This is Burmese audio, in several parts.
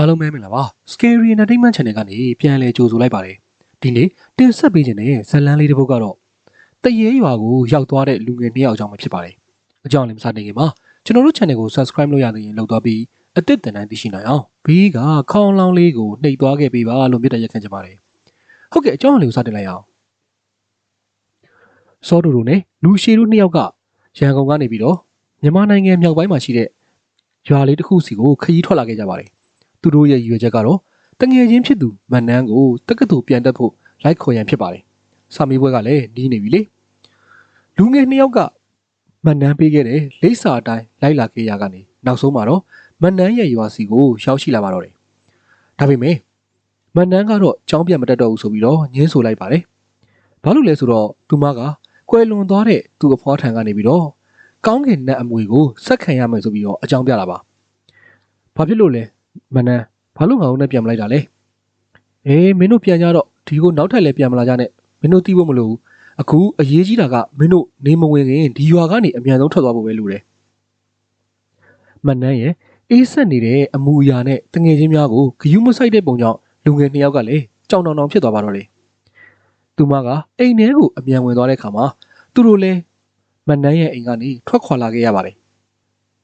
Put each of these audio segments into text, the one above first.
အားလုံးပဲမင်္ဂလာပါ Scary Entertainment Channel ကနေပြန်လည်ကြိုဆိုလိုက်ပါတယ်ဒီနေ့တင်ဆက်ပေးခြင်းတဲ့ဇတ်လန်းလေးတစ်ပုဒ်ကတော့တရေရွာကိုရောက်သွားတဲ့လူငယ်နှစ်ယောက်အကြောင်းပဲဖြစ်ပါတယ်အကြောင်းလည်းမစတင်ခင်မှာကျွန်တော်တို့ channel ကို subscribe လုပ်ရသေးရင်လုပ်သွားပြီးအသစ်တင်တိုင်းသိရှိနိုင်အောင်ဘေးကခေါင်းလောင်းလေးကိုနှိပ်သွားခဲ့ပေးပါလို့မြတ်တရက်ခံချင်ပါတယ်ဟုတ်ကဲ့အကြောင်းလေးကိုစတင်လိုက်အောင်စောတူတူနဲ့လူရှည်တို့နှစ်ယောက်ကရန်ကုန်ကနေပြီးတော့မြန်မာနိုင်ငံမြောက်ပိုင်းမှာရှိတဲ့ရွာလေးတစ်ခုစီကိုခရီးထွက်လာခဲ့ကြပါတယ် သူတို့ရဲ့ရည်ရွယ်ချက်ကတော့တငယ်ချင်းဖြစ်သူမန်နန်းကိုတက္ကသိုလ်ပြန်တက်ဖို့လိုက်ခေါ်ရန်ဖြစ်ပါတယ်။စာမေးပွဲကလည်းနီးနေပြီလေ။လူငယ်နှစ်ယောက်ကမန်နန်းပေးခဲ့တဲ့လိပ်စာအတိုင်းလိုက်လာခဲ့ရကနေနောက်ဆုံးမှာတော့မန်နန်းရဲ့ရွာစီကိုရောက်ရှိလာပါတော့တယ်။ဒါပေမဲ့မန်နန်းကတော့ကြောင်းပြန်မတက်တော့ဘူးဆိုပြီးတော့ညင်းဆိုလိုက်ပါတယ်။ဘာလို့လဲဆိုတော့သူမကကွယ်လွန်သွားတဲ့သူ့အဖွားထံကနေပြီးတော့ကောင်းကင်နတ်အမွေကိုဆက်ခံရမယ်ဆိုပြီးတော့အကြောင်းပြတာပါ။ဘာဖြစ်လို့လဲ မနန်းဘာလို့ငါ့ကိုနဲ့ပြန်မလိုက်တာလဲအေးမင်းတို့ပြန်ကြတော့ဒီကိုနောက်ထပ်လည်းပြန်မလာကြနဲ့မင်းတို့တီးဖို့မလိုဘူးအခုအရေးကြီးတာကမင်းတို့နေမဝင်ခင်ဒီရွာကနေအမြန်ဆုံးထွက်သွားဖို့ပဲလိုတယ်မနန်းရဲ့အေးဆက်နေတဲ့အမူအရာနဲ့တငယ်ချင်းများကိုဂယုမဆိုင်တဲ့ပုံကြောင့်လူငယ်နှစ်ယောက်ကလည်းကြောင်တောင်တောင်ဖြစ်သွားပါတော့တယ်သူမကအိမ်ထဲကိုအမြန်ဝင်သွားတဲ့အခါမှာသူတို့လည်းမနန်းရဲ့အိမ်ကနေထွက်ခွာလာခဲ့ရပါတယ်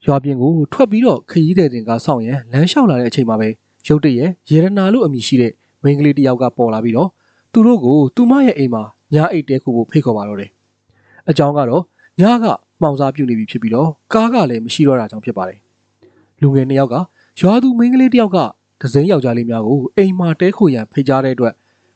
ရွာပြင်ကိုထွက်ပြီးတော့ခရီးသည်တင်ကားဆောင်ရန်လမ်းလျှောက်လာတဲ့အချိန်မှာပဲရုတ်တရက်ရေရနာလို့အမည်ရှိတဲ့မိန်းကလေးတစ်ယောက်ကပေါ်လာပြီးတော့သူတို့ကိုသူမရဲ့အိမ်မှာညာအိတ်တဲခုဖို့ဖိတ်ခေါ်ပါတော့တယ်။အကြောင်းကတော့ညာကမှောင်စားပြုတ်နေပြီဖြစ်ပြီးတော့ကားကလည်းမရှိတော့တာကြောင့်ဖြစ်ပါတယ်။လူငယ်နှစ်ယောက်ကရွာသူမိန်းကလေးတစ်ယောက်ကဒဇင်းယောက်ျားလေးများကိုအိမ်မှာတဲခိုရန်ဖိတ်ကြားတဲ့အတွက်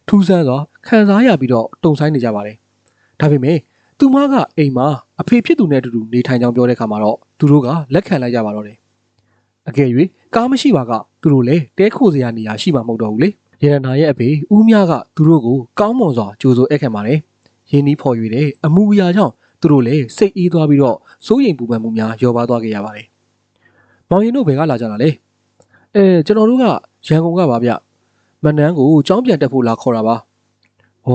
ထူးဆန်းစွာခံစားရပြီးတော့တုံဆိုင်နေကြပါတယ်။ဒါပေမဲ့သူမကအိမ်မှာအဖေဖြစ်သူနဲ့အတူတူနေထိုင်ကြောင်းပြောတဲ့အခါမှာတော့ သူတို့ကလက်ခံလိုက်ကြပါတော့တယ်။အကယ်၍ကားမရှိပါကသူတို့လည်းတဲခိုစရာနေရာရှိမှာမဟုတ်တော့ဘူးလေ။ရေရနာရဲ့အဖေဦးမြကသူတို့ကိုကောင်းမွန်စွာကြိုးစိုးဧည့်ခံပါတယ်။ရင်းနှီးဖော်ရွေတဲ့အမှုအရာကြောင့်သူတို့လည်းစိတ်အေးသွားပြီးတော့စိုးရိမ်ပူပန်မှုများလျော့ပါသွားခဲ့ရပါတယ်။မောင်ရင်တို့ဘယ်ကလာကြတာလဲ။အဲကျွန်တော်တို့ကရန်ကုန်ကပါဗျ။မနန်းကိုကြောင်းပြန်တက်ဖို့လာခေါ်တာပါ။ဩ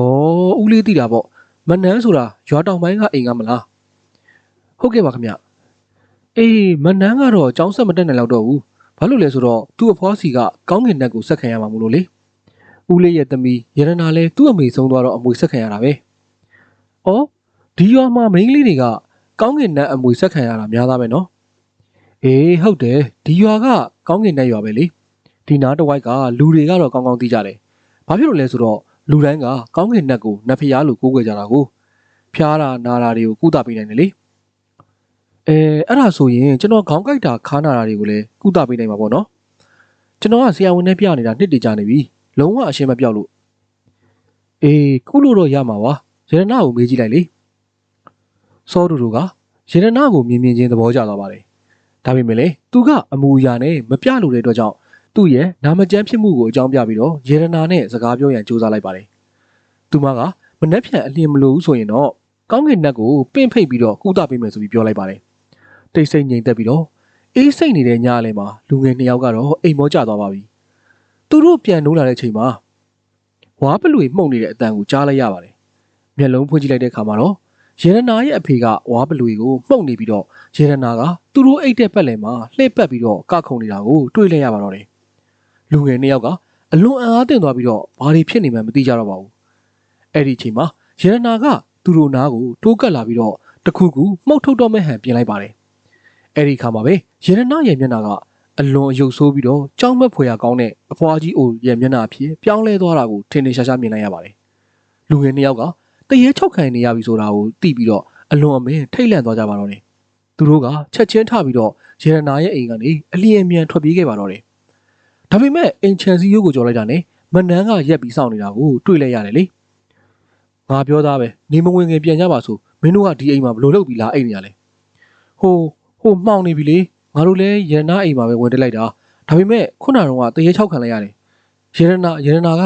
ဦးလေးသိတာပေါ့။မနန်းဆိုတာရွာတောင်ပိုင်းကအိမ်ကမလား။ဟုတ်ကဲ့ပါခင်ဗျ။ အေးမနန်းကတော့ကြောင်းဆက်မတက်နိုင်တော့တော့ဘူး။ဘာလို့လဲဆိုတော့သူ့အဖွားစီကကောင်းကင်တက်ကိုဆက်ခံရမှာမို့လို့လေ။ဦးလေးရဲ့သမီးရတနာလည်းသူ့အမေဆုံးသွားတော့အမွေဆက်ခံရတာပဲ။အော်ဒီရွာမှာမိန်းကလေးတွေကကောင်းကင်တက်အမွေဆက်ခံရတာများသားပဲနော်။အေးဟုတ်တယ်ဒီရွာကကောင်းကင်တက်ရွာပဲလေ။ဒီနားတစ်ဝိုက်ကလူတွေကတော့ကောင်းကောင်းသိကြတယ်။ဘာဖြစ်လို့လဲဆိုတော့လူတိုင်းကကောင်းကင်တက်ကိုနတ်ဖျားလို့ကိုးကွယ်ကြတာကိုဖျားတာနာတာတွေကိုကုသပေးနိုင်တယ်လေ။ အဲအဲ့ဒါဆိုရင်ကျွန်တော်ခေါင်းကိုက်တာခါနာတာတွေကိုလည်းကုသပေးနိုင်မှာပေါ့နော်။ကျွန်တော်ကဆရာဝန်နဲ့ပြနေတာနှစ်တည်ကြနေပြီ။လုံးဝအရှင်းမပြောက်လို့။အေးကုလို့တော့ရမှာပါ။ရတနာကိုမေးကြည့်လိုက်လေ။စောတူတူကရတနာကိုမြင်မြင်ချင်းသဘောကျသွားပါတယ်။ဒါပေမဲ့လေသူကအမူအရာနဲ့မပြလို့တဲ့အတွက်ကြောင့်သူ့ရဲ့နာမကျန်းဖြစ်မှုကိုအကြောင်းပြပြီးတော့ရေရနာနဲ့စကားပြောရန်ကြိုးစားလိုက်ပါတယ်။သူမကမနှက်ဖြန်အလင်းမလို့ဘူးဆိုရင်တော့ကောင်းကင်နတ်ကိုပင့်ဖိတ်ပြီးတော့ကုသပေးမယ်ဆိုပြီးပြောလိုက်ပါတယ်။ တိတ်ဆိတ်ငြိမ်သက်ပြီးတော့အေးစိတ်နေတဲ့ညအလဲမှာလူငယ်နှစ်ယောက်ကတော့အိမ်မောကျသွားပါပြီ။သူတို့ပြန်နိုးလာတဲ့ချိန်မှာဝါပလွေမှုန့်နေတဲ့အတန်ကိုကြားလိုက်ရပါတယ်။မျက်လုံးဖွင့်ကြည့်လိုက်တဲ့အခါမှာတော့ရေရနာရဲ့အဖေကဝါပလွေကိုမှုန့်နေပြီးတော့ရေရနာကသူတို့အိတ်တဲ့ပတ်လည်မှာလှည့်ပတ်ပြီးတော့ကခုန်နေတာကိုတွေ့လိုက်ရပါတော့တယ်။လူငယ်နှစ်ယောက်ကအလွန်အံ့အားသင့်သွားပြီးတော့ဘာတွေဖြစ်နေမှန်းမသိကြတော့ပါဘူး။အဲ့ဒီအချိန်မှာရေရနာကသူတို့နားကိုတိုးကပ်လာပြီးတော့တခုခုမှုတ်ထုတ်တော့မဲ့ဟန်ပြင်လိုက်ပါတယ်။ အဲ့ဒီခါမှာပဲရေရနာရဲ့မျက်နှာကအလွန်အယုတ်ဆိုးပြီးတော့ကြောက်မက်ဖွယ်ရာကောင်းတဲ့အဖွားကြီးအိုရဲ့မျက်နှာအဖြစ်ပြောင်းလဲသွားတာကိုထင်ထင်ရှားရှားမြင်လိုက်ရပါတယ်။လူငယ်နှစ်ယောက်ကတရေချောက်ခံနေရပြီဆိုတာကိုသိပြီးတော့အလွန်အမင်းထိတ်လန့်သွားကြပါတော့တယ်။သူတို့ကချက်ချင်းထပြီးတော့ရေရနာရဲ့အိမ်ကနေအလျင်အမြန်ထွက်ပြေးခဲ့ပါတော့တယ်။ဒါပေမဲ့အင်ချန်စီယိုကိုကြော်လိုက်တာနဲ့မနန်းကရက်ပြီးစောင့်နေတာကိုတွေ့လိုက်ရတယ်လေ။ငါပြောသားပဲနေမဝင်ခင်ပြန်ကြပါဆိုမင်းတို့ကဒီအိမ်မှာဘလို့လုပ်ပြီးလာအိမ်နေရလဲ။ဟို ဟိုမှောင်နေပြီလေငါတို့လည်းရတနာအိမ်မှာပဲဝင်တက်လိုက်တာ။ဒါပေမဲ့ခုနကတော့တရေချောက်ခံလိုက်ရတယ်။ရေရနာရေရနာက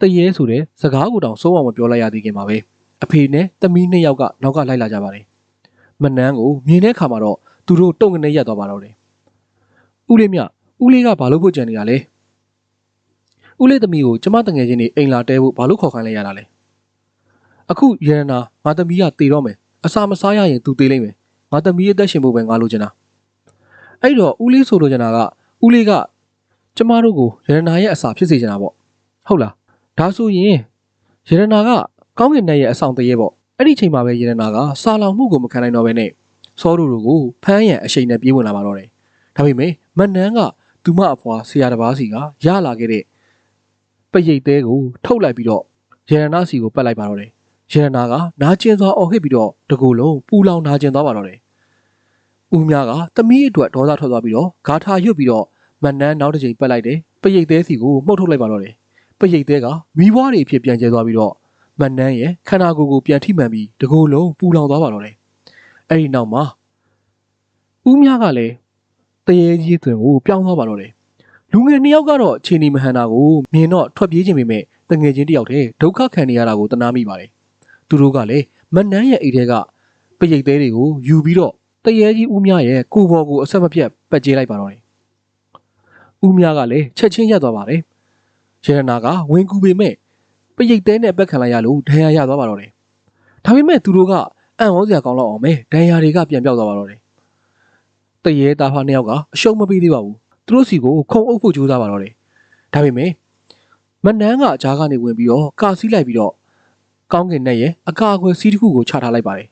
တရေဆိုတဲ့စကားကိုတောင်စိုးအောင်မပြောလိုက်ရသေးခင်ပါပဲ။အဖေနဲ့သမီးနှစ်ယောက်ကနောက်ကလိုက်လာကြပါတယ်။မနန်းကိုမြင်တဲ့အခါမှာတော့သူတို့တုံကနေရက်သွားပါတော့တယ်။ဦးလေးမြဦးလေးကဘာလို့ဖို့ကြံနေတာလဲ။ဦးလေးသမီးကိုကျမတငယ်ချင်းနေအိမ်လာတဲဖို့ဘာလို့ခေါ်ခိုင်းလိုက်ရတာလဲ။အခုရတနာငါသမီးကတေတော့မယ်။အစာမစားရရင်သူတေးလိမ့်မယ်။ ငါသမီးအသက်ရှင်ဖို့ပဲငါလိုချင်တာ။အဲ့တော့ဦးလေးဆိုလိုချင်တာကဦးလေးကကျမတို့ကိုရတနာရဲ့အစာဖြစ်စေချင်တာပေါ့ဟုတ်လားဒါဆိုရင်ရတနာကကောင်းကင်နဲ့ရဲ့အဆောင်တရေပေါ့အဲ့ဒီချိန်မှာပဲရတနာကစာလောင်မှုကိုမခံနိုင်တော့ဘဲနဲ့စောတို့တို့ကိုဖမ်းရန်အရှိန်နဲ့ပြေးဝင်လာပါတော့တယ်ဒါပေမဲ့မနန်းကသူမအဖွာဆရာတစ်ပါးစီကရလာခဲ့တဲ့ပရိတ်သေးကိုထုတ်လိုက်ပြီးတော့ရတနာစီကိုပတ်လိုက်ပါတော့တယ်ရတနာကနာကျင်စွာအော်ဟစ်ပြီးတော့တကူလုံးပူလောင်နာကျင်သွားပါတော့တယ် ဦးမြကသမီးအတွက်ဒေါသထွက်သွားပြီးတော့ဂါထာရွတ်ပြီးတော့မန်နန်းနောက်တစ်ချိန်ပက်လိုက်တယ်ပရိတ်သေးစီကိုမှုတ်ထုတ်လိုက်ပါတော့တယ်ပရိတ်သေးကမိဘွားတွေအဖြစ်ပြန်ကျဲသွားပြီးတော့မန်နန်းရဲ့ခန္ဓာကိုယ်ကိုပြန်ထိမှန်ပြီးတကိုယ်လုံးပူလောင်သွားပါတော့တယ်အဲ့ဒီနောက်မှာဦးမြကလည်းတရေကြီးသွင်ကိုပြောင်းသွားပါတော့တယ်လူငယ်နှစ်ယောက်ကတော့ခြေနေမဟန်တာကိုမြင်တော့ထွက်ပြေးခြင်းပေမဲ့တငယ်ချင်းတစ်ယောက်တည်းဒုက္ခခံနေရတာကိုတနာမိပါတယ်သူတို့ကလည်းမန်နန်းရဲ့အိတ်ထဲကပရိတ်သေးတွေကိုယူပြီးတော့ တရေကြီးဦးမြရဲ့ကိုယ်ပေါ်ကိုအဆက်မပြတ်ပက်ကျေးလိုက်ပါတော့တယ်ဦးမြကလည်းချက်ချင်းရက်သွားပါတယ်။ရတနာကဝင်ကူပေမဲ့ပရိတ်သေးနဲ့ပက်ခံလိုက်ရလို့ဒဏ်ရာရသွားပါတော့တယ်။ဒါပေမဲ့သူတို့ကအံ့ဩစရာကောင်းတော့အောင်ပဲဒဏ်ရာတွေကပြန်ပြောက်သွားပါတော့တယ်။တရေတာဖာနှစ်ယောက်ကအရှုံးမပေးသေးပါဘူး။သူတို့စီကိုခုံအုပ်ဖို့ကြိုးစားပါတော့တယ်။ဒါပေမဲ့မနန်းကဂျားကနေဝင်ပြီးတော့ကာစီးလိုက်ပြီးတော့ကောင်းကင်နဲ့ရဲ့အကာအကွယ်စီးတစ်ခုကိုချထားလိုက်ပါတယ်။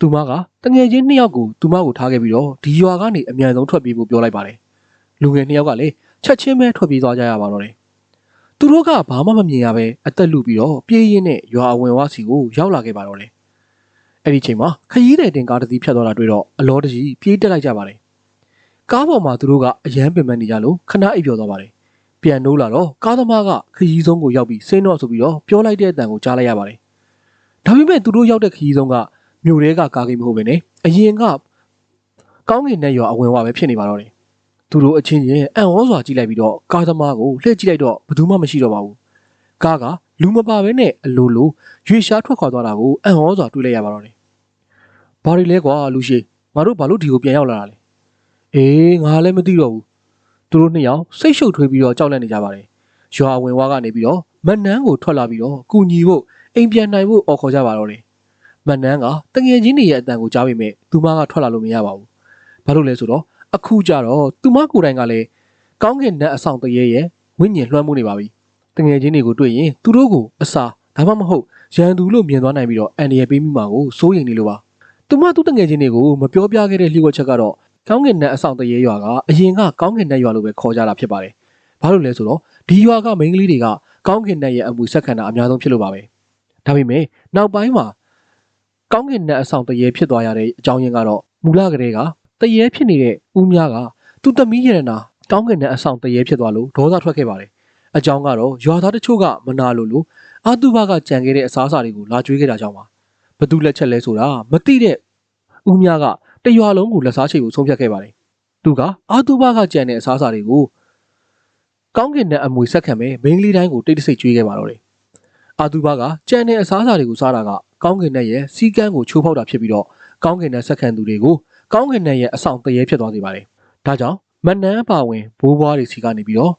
သူမကတငယ်ချင်းနှစ်ယောက်ကိုသူမကိုထားခဲ့ပြီးတော့ဒီရွာကနေအမြန်ဆုံးထွက်ပြေးဖို့ပြောလိုက်ပါတယ်။လူငယ်နှစ်ယောက်ကလည်းချက်ချင်းပဲထွက်ပြေးသွားကြရပါတော့တယ်။သူတို့ကဘာမှမမြင်ရပဲအသက်လူပြီးတော့ပြေးရင်းနဲ့ရွာအဝင်ဝစီကိုရောက်လာခဲ့ပါတော့တယ်။အဲ့ဒီချိန်မှာခရီးတဲ့တင်ကားတစ်စီးဖြတ်သွားတာတွေ့တော့အလောတကြီးပြေးတက်လိုက်ကြပါတယ်။ကားပေါ်မှာသူတို့ကအယမ်းပင်ပန်းနေကြလို့ခဏအိပ်ပျော်သွားပါတယ်။ပြန်နိုးလာတော့ကားသမားကခရီးဆုံးကိုရောက်ပြီးဆင်းတော့ဆိုပြီးတော့ပြောလိုက်တဲ့အတန်ကိုကြားလိုက်ရပါတယ်။ဒါပေမဲ့သူတို့ရောက်တဲ့ခရီးဆုံးက မြို့ထဲကကားကိမဟုတ်ပဲねအရင်ကကောင်းကင်နဲ့ရွာအဝင်ဝပဲဖြစ်နေပါတော့တယ်သူတို့အချင်းချင်းအံ့ဩစွာကြည့်လိုက်ပြီးတော့ကားသမားကိုလှည့်ကြည့်လိုက်တော့ဘယ်သူမှမရှိတော့ပါဘူး။ကားကလူမပါဘဲနဲ့အလိုလိုရွေရှားထွက်ခွာသွားတာကိုအံ့ဩစွာတွေ့လိုက်ရပါတော့တယ်။ဘာတွေလဲကွာလူရှိငါတို့ဘာလို့ဒီကိုပြန်ရောက်လာတာလဲ။အေးငါလည်းမသိတော့ဘူး။သူတို့နှစ်ယောက်စိတ်ရှုပ်ထွေးပြီးတော့ကြောက်လန့်နေကြပါတယ်။ရွာဝင်ဝါကနေပြီးတော့မနန်းကိုထွက်လာပြီးတော့ကူညီဖို့အိမ်ပြန်နိုင်ဖို့អော်ခေါ်ကြပါတော့တယ်။ မနန်းကတငယ်ချင်းတွေရဲ့အတန်ကိုကြားပေမဲ့သူမကထွက်လာလို့မရပါဘူး။ဘာလို့လဲဆိုတော့အခုကြတော့သူမကိုယ်တိုင်ကလည်းကောင်းကင်နတ်အဆောင်တရေရဲ့ဝိညာဉ်လွှမ်းမိုးနေပါပြီ။တငယ်ချင်းတွေကိုတွေ့ရင်သူတို့ကိုအစာဒါမှမဟုတ်ရန်သူလို့မြင်သွားနိုင်ပြီးတော့အန်ဒီရပေးမိမှာကိုစိုးရိမ်နေလို့ပါ။သူမသူ့တငယ်ချင်းတွေကိုမပြောပြခဲ့တဲ့လျှို့ဝှက်ချက်ကတော့ကောင်းကင်နတ်အဆောင်တရေရွာကအရင်ကကောင်းကင်နတ်ရွာလို့ပဲခေါ်ကြတာဖြစ်ပါတယ်။ဘာလို့လဲဆိုတော့ဒီရွာကမိန်းကလေးတွေကကောင်းကင်နတ်ရဲ့အမှုဆက်ခံတာအများဆုံးဖြစ်လို့ပါပဲ။ဒါပေမဲ့နောက်ပိုင်းမှာ ကောင်းကင်နတ်အဆောင်တရေဖြစ်သွားရတဲ့အကြောင်းရင်းကတော့မူလကတည်းကတရေဖြစ်နေတဲ့ဦးမြကသူ့သမီးရတနာတောင်းကင်တဲ့အဆောင်တရေဖြစ်သွားလို့ဒေါသထွက်ခဲ့ပါတယ်။အကြောင်းကတော့ရွာသားတချို့ကမနာလို့လို့အာတုဘကကြံခဲ့တဲ့အစားအစာတွေကိုလာကျွေးခဲ့တာကြောင့်ပါ။ဘသူလက်ချက်လဲဆိုတာမသိတဲ့ဦးမြကတရွာလုံးကိုလက်စားချိတ်ကိုဆုံးဖြတ်ခဲ့ပါတယ်။သူကအာတုဘကကြံတဲ့အစားအစာတွေကိုကောင်းကင်နဲ့အမွေဆက်ခံမဲ့မိန်းကလေးတိုင်းကိုတိတ်တဆိတ်ကျွေးခဲ့ပါတော့တယ်။အာတုဘကကြံတဲ့အစားအစာတွေကိုစားတာက ကောင်းကင်နဲ့ရဲ့စီကန်းကိုချိုးဖောက်တာဖြစ်ပြီးတော့ကောင်းကင်နဲ့ဆက်ခံသူတွေကိုကောင်းကင်နဲ့ရဲ့အဆောင်တရေဖြစ်သွားစေပါတယ်။ဒါကြောင့်မနန်းပါဝင်ဘိုးဘွားတွေစီကနေပြီးတော့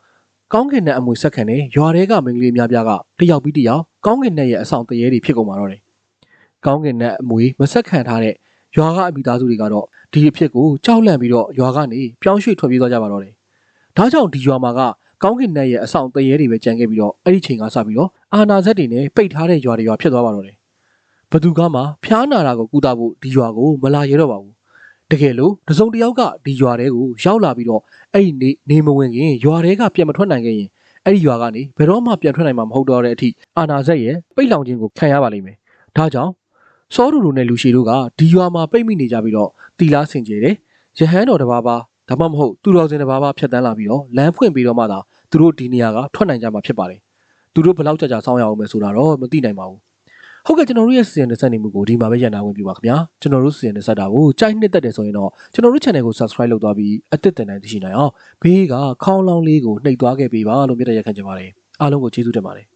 ကောင်းကင်နဲ့အမွေဆက်ခံတဲ့ရွာတွေကမိန်းကလေးများပြားကတယောက်ပြီးတယောက်ကောင်းကင်နဲ့ရဲ့အဆောင်တရေတွေဖြစ်ကုန်ပါတော့တယ်။ကောင်းကင်နဲ့အမွေမဆက်ခံထားတဲ့ရွာကအမိသားစုတွေကတော့ဒီအဖြစ်ကိုကြောက်လန့်ပြီးတော့ရွာကနေပြောင်းရွှေ့ထွက်ပြေးသွားကြပါတော့တယ်။ဒါကြောင့်ဒီရွာမှာကကောင်းကင်နဲ့ရဲ့အဆောင်တရေတွေပဲကြံခဲ့ပြီးတော့အဲ့ဒီချိန်ကစပြီးတော့အာနာဇက်တွေနဲ့ပိတ်ထားတဲ့ရွာတွေရွာဖြစ်သွားပါတော့တယ်။ ဘသူကမှဖျားနာတာကိုကူတာဖို့ဒီရွာကိုမလာရတော့ပါဘူးတကယ်လို့တစုံတစ်ယောက်ကဒီရွာတဲကိုရောက်လာပြီးတော့အဲ့ဒီနေနေမဝင်ခင်ရွာတဲကပြန်မထွက်နိုင်ခဲ့ရင်အဲ့ဒီရွာကနေဘယ်တော့မှပြန်ထွက်နိုင်မှာမဟုတ်တော့တဲ့အထိအာနာဇက်ရဲ့ပိတ်လောင်ခြင်းကိုခံရပါလိမ့်မယ်။ဒါကြောင့်စောဒူတို့နဲ့လူရှည်တို့ကဒီရွာမှာပိတ်မိနေကြပြီးတော့တီလားဆင်ကျဲတယ်။ရဟန်းတော်တစ်ပါးပါဒါမှမဟုတ်သူတော်စင်တစ်ပါးပါဖြတ်တန်းလာပြီးတော့လမ်းဖွင့်ပြီးတော့မှသာသူတို့ဒီနေရာကထွက်နိုင်ကြမှာဖြစ်ပါတယ်။သူတို့ဘယ်လောက်ကြာကြာစောင့်ရအောင်မယ်ဆိုတာတော့မသိနိုင်ပါဘူး။ ဟုတ်ကဲ့ကျွန်တော်တို့ရဲ့စီစဉ်တဲ့စက်နေမှုကိုဒီမှာပဲရန်နာဝင်ပြပါခင်ဗျာ။ကျွန်တော်တို့စီစဉ်တဲ့စက်တာကိုကြိုက်နှစ်သက်တယ်ဆိုရင်တော့ကျွန်တော်တို့ channel ကို subscribe လုပ်သွားပြီးအသစ်တင်တိုင်းသိရှိနိုင်အောင်ဘေးကခေါင်းလောင်းလေးကိုနှိပ်သွားခဲ့ပေးပါလို့မြတ်တရက်ခံချင်ပါတယ်။အားလုံးကိုကျေးဇူးတင်ပါတယ်